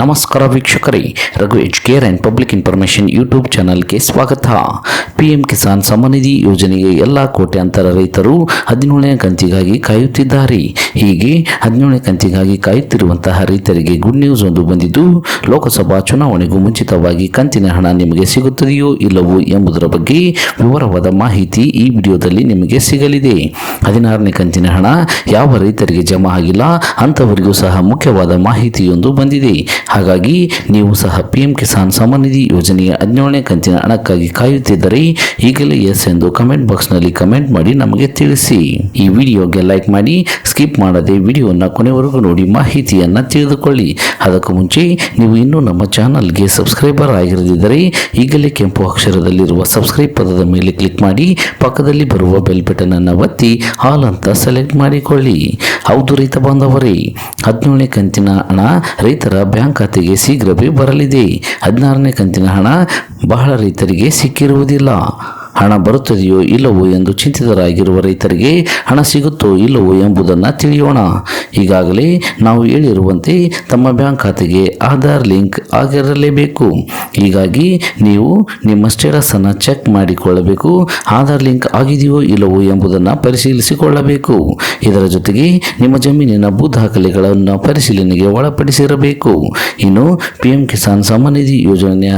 ನಮಸ್ಕಾರ ವೀಕ್ಷಕರೇ. Raghu H care and public information YouTube ಚಾನಲ್ಗೆ ಸ್ವಾಗತ. ಪಿ ಎಂ ಕಿಸಾನ್ ಸಮನಿಧಿ ಯೋಜನೆಗೆ ಎಲ್ಲ ಕೋಟ್ಯಾಂತರ ರೈತರು ಹದಿನೇಳನೇ ಕಂತಿಗಾಗಿ ಕಾಯುತ್ತಿದ್ದಾರೆ. ಹೀಗೆ ಹದಿನೇಳನೇ ಕಂತಿಗಾಗಿ ಕಾಯುತ್ತಿರುವಂತಹ ರೈತರಿಗೆ ಗುಡ್ ನ್ಯೂಸ್ ಒಂದು ಬಂದಿದ್ದು, ಲೋಕಸಭಾ ಚುನಾವಣೆಗೂ ಮುಂಚಿತವಾಗಿ ಕಂತಿನ ಹಣ ನಿಮಗೆ ಸಿಗುತ್ತದೆಯೋ ಇಲ್ಲವೋ ಎಂಬುದರ ಬಗ್ಗೆ ವಿವರವಾದ ಮಾಹಿತಿ ಈ ವಿಡಿಯೋದಲ್ಲಿ ನಿಮಗೆ ಸಿಗಲಿದೆ. ಹದಿನಾರನೇ ಕಂತಿನ ಹಣ ಯಾವ ರೈತರಿಗೆ ಜಮಾ ಆಗಿಲ್ಲ, ಅಂಥವರಿಗೂ ಸಹ ಮುಖ್ಯವಾದ ಮಾಹಿತಿಯೊಂದು ಬಂದಿದೆ. ಹಾಗಾಗಿ ನೀವು ಸಹ ಪಿ ಎಂ ಕಿಸಾನ್ ಸಮ್ಮನಿಧಿ ಯೋಜನೆಯ ಹದಿನೇಳನೇ ಕಂತಿನ ಹಣಕ್ಕಾಗಿ ಕಾಯುತ್ತಿದ್ದರೆ ಈಗಲೇ ಎಸ್ ಎಂದು ಕಮೆಂಟ್ ಬಾಕ್ಸ್ನಲ್ಲಿ ಕಮೆಂಟ್ ಮಾಡಿ ನಮಗೆ ತಿಳಿಸಿ. ಈ ವಿಡಿಯೋಗೆ ಲೈಕ್ ಮಾಡಿ ಸ್ಕಿಪ್ ಮಾಡದೆ ವಿಡಿಯೋನ ಕೊನೆವರೆಗೂ ನೋಡಿ ಮಾಹಿತಿಯನ್ನು ತಿಳಿದುಕೊಳ್ಳಿ. ಅದಕ್ಕೂ ಮುಂಚೆ ನೀವು ಇನ್ನೂ ನಮ್ಮ ಚಾನಲ್ಗೆ ಸಬ್ಸ್ಕ್ರೈಬರ್ ಆಗಿರದಿದ್ದರೆ ಈಗಲೇ ಕೆಂಪು ಅಕ್ಷರದಲ್ಲಿರುವ ಸಬ್ಸ್ಕ್ರೈಬ್ ಪದದ ಮೇಲೆ ಕ್ಲಿಕ್ ಮಾಡಿ, ಪಕ್ಕದಲ್ಲಿ ಬರುವ ಬೆಲ್ ಬಟನ್ ಅನ್ನು ಒತ್ತಿ ಹಾಲ್ ಅಂತ ಸೆಲೆಕ್ಟ್ ಮಾಡಿಕೊಳ್ಳಿ. ಹೌದು ರೈತ ಬಾಂಧವರೇ ಹದಿನೇಳನೇ ಕಂತಿನ ಹಣ ರೈತರ ಬ್ಯಾಂಕ್ ಖಾತೆಗೆ ಶೀಘ್ರವೇ ಬರಲಿದೆ. ಹದಿನಾರನೇ ಕಂತಿನ ಹಣ ಬಹಳ ರೈತರಿಗೆ ಸಿಕ್ಕಿರುವುದಿಲ್ಲ. ಹಣ ಬರುತ್ತದೆಯೋ ಇಲ್ಲವೋ ಎಂದು ಚಿಂತಿತರಾಗಿರುವ ರೈತರಿಗೆ ಹಣ ಸಿಗುತ್ತೋ ಇಲ್ಲವೋ ಎಂಬುದನ್ನು ತಿಳಿಯೋಣ. ಈಗಾಗಲೇ ನಾವು ಹೇಳಿರುವಂತೆ ತಮ್ಮ ಬ್ಯಾಂಕ್ ಖಾತೆಗೆ ಆಧಾರ್ ಲಿಂಕ್ ಆಗಿರಲೇಬೇಕು. ಹೀಗಾಗಿ ನೀವು ನಿಮ್ಮ ಸ್ಟೇಟಸನ್ನು ಚೆಕ್ ಮಾಡಿಕೊಳ್ಳಬೇಕು. ಆಧಾರ್ ಲಿಂಕ್ ಆಗಿದೆಯೋ ಇಲ್ಲವೋ ಎಂಬುದನ್ನು ಪರಿಶೀಲಿಸಿಕೊಳ್ಳಬೇಕು. ಇದರ ಜೊತೆಗೆ ನಿಮ್ಮ ಜಮೀನಿನ ಭೂ ದಾಖಲೆಗಳನ್ನು ಪರಿಶೀಲನೆಗೆ ಒಳಪಡಿಸಿರಬೇಕು. ಇನ್ನು ಪಿ ಎಂ ಕಿಸಾನ್ ಸಮ್ಮನಿಧಿ ಯೋಜನೆಯ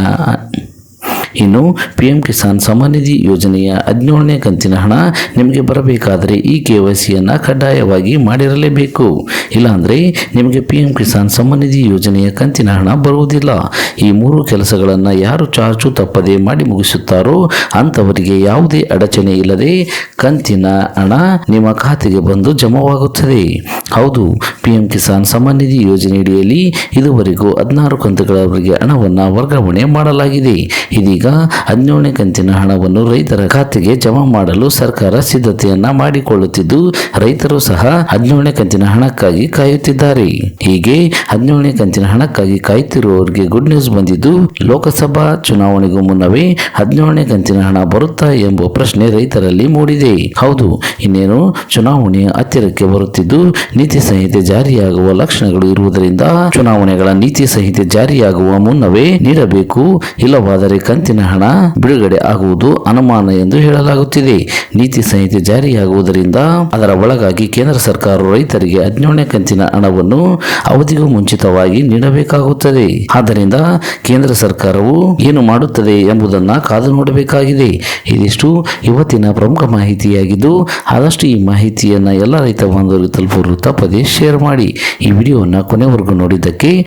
ಇನ್ನು ಪಿ ಎಂ ಕಿಸಾನ್ ನಿಧಿ ಯೋಜನೆಯ ಹದಿನೇಳನೇ ಕಂತಿನ ಹಣ ನಿಮಗೆ ಬರಬೇಕಾದರೆ ಈ ಕೆ ವೈ ಸಿಯನ್ನು ಕಡ್ಡಾಯವಾಗಿ ಮಾಡಿರಲೇಬೇಕು. ಇಲ್ಲಾಂದರೆ ನಿಮಗೆ ಪಿ ಎಂ ಕಿಸಾನ್ ನಿಧಿ ಯೋಜನೆಯ ಕಂತಿನ ಹಣ ಬರುವುದಿಲ್ಲ. ಈ ಮೂರು ಕೆಲಸಗಳನ್ನು ಯಾರು ಚಾಚು ತಪ್ಪದೆ ಮಾಡಿ ಮುಗಿಸುತ್ತಾರೋ ಅಂಥವರಿಗೆ ಯಾವುದೇ ಅಡಚಣೆ ಇಲ್ಲದೆ ಕಂತಿನ ಹಣ ನಿಮ್ಮ ಖಾತೆಗೆ ಬಂದು ಜಮಾವಾಗುತ್ತದೆ. ಹೌದು ಪಿ ಎಂ ಕಿಸಾನ್ ನಿಧಿ ಯೋಜನೆಯಡಿಯಲ್ಲಿ ಇದುವರೆಗೂ ಹದಿನಾರು ಕಂತುಗಳವರೆಗೆ ಹಣವನ್ನು ವರ್ಗಾವಣೆ ಮಾಡಲಾಗಿದೆ. ಇದೀಗ ಹದಿನೇಳನೇ ಕಂತಿನ ಹಣವನ್ನು ರೈತರ ಖಾತೆಗೆ ಜಮಾ ಮಾಡಲು ಸರ್ಕಾರ ಸಿದ್ಧತೆಯನ್ನ ಮಾಡಿಕೊಳ್ಳುತ್ತಿದ್ದು, ರೈತರು ಸಹ ಹದಿನೇಳನೇ ಕಂತಿನ ಹಣಕ್ಕಾಗಿ ಕಾಯುತ್ತಿದ್ದಾರೆ. ಹೀಗೆ ಹದಿನೇಳನೇ ಕಂತಿನ ಹಣಕ್ಕಾಗಿ ಕಾಯುತ್ತಿರುವವರಿಗೆ ಗುಡ್ ನ್ಯೂಸ್ ಬಂದಿದ್ದು, ಲೋಕಸಭಾ ಚುನಾವಣೆಗೂ ಮುನ್ನವೇ ಹದಿನೇಳನೇ ಕಂತಿನ ಹಣ ಬರುತ್ತಾ ಎಂಬ ಪ್ರಶ್ನೆ ರೈತರಲ್ಲಿ ಮೂಡಿದೆ. ಹೌದು, ಇನ್ನೇನು ಚುನಾವಣೆ ಹತ್ತಿರಕ್ಕೆ ಬರುತ್ತಿದ್ದು, ನೀತಿ ಸಂಹಿತೆ ಜಾರಿಯಾಗುವ ಲಕ್ಷಣಗಳು ಇರುವುದರಿಂದ ಚುನಾವಣೆಗಳ ನೀತಿ ಸಂಹಿತೆ ಜಾರಿಯಾಗುವ ಮುನ್ನವೇ ನೀಡಬೇಕು. ಇಲ್ಲವಾದರೆ ಕಂತಿನ ಹಣ ಬಿಡುಗಡೆ ಆಗುವುದು ಅನುಮಾನ ಎಂದು ಹೇಳಲಾಗುತ್ತಿದೆ. ನೀತಿ ಸಂಹಿತೆ ಜಾರಿಯಾಗುವುದರಿಂದ ಅದರ ಒಳಗಾಗಿ ಕೇಂದ್ರ ಸರ್ಕಾರ ರೈತರಿಗೆ ಹದಿನೇಳನೇ ಕಂತಿನ ಹಣವನ್ನು ಅವಧಿಗೂ ಮುಂಚಿತವಾಗಿ ನೀಡಬೇಕಾಗುತ್ತದೆ. ಆದ್ದರಿಂದ ಕೇಂದ್ರ ಸರ್ಕಾರವು ಏನು ಮಾಡುತ್ತದೆ ಎಂಬುದನ್ನ ಕಾದು ನೋಡಬೇಕಾಗಿದೆ. ಇದಿಷ್ಟು ಇವತ್ತಿನ ಪ್ರಮುಖ ಮಾಹಿತಿಯಾಗಿದ್ದು, ಆದಷ್ಟು ಈ ಮಾಹಿತಿಯನ್ನ ಎಲ್ಲ ರೈತ ಬಾಂಧವರು ತಲುಪಲು ತಪ್ಪದೇ ಶೇರ್ ಮಾಡಿ. ಈ ವಿಡಿಯೋವನ್ನು ಕೊನೆವರೆಗೂ ನೋಡಿದ್ದಕ್ಕೆ